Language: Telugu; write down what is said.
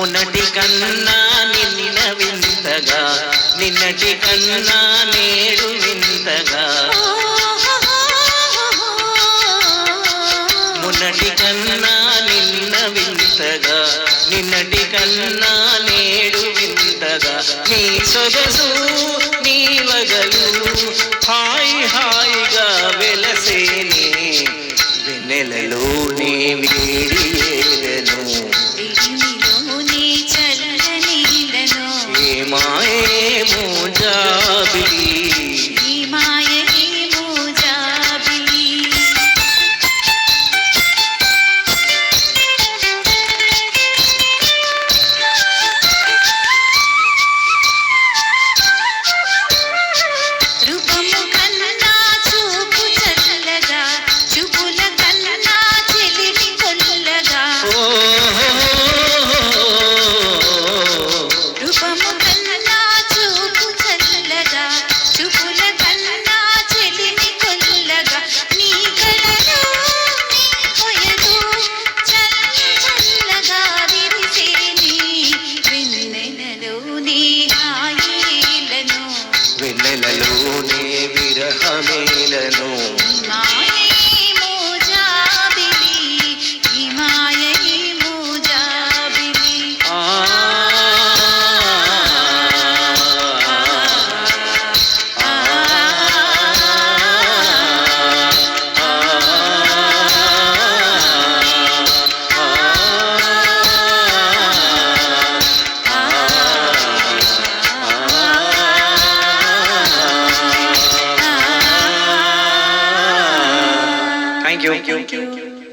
కన్నా నిన్న వింతగా నిన్నటి కన్నా నేడు వింతగా. మున్నటి కన్నా నిన్న వింతగా నిన్నటి కన్నా నేడు వింతగా. నీ సొగసు నీ వగలు హాయి హాయిగా Thank you. you.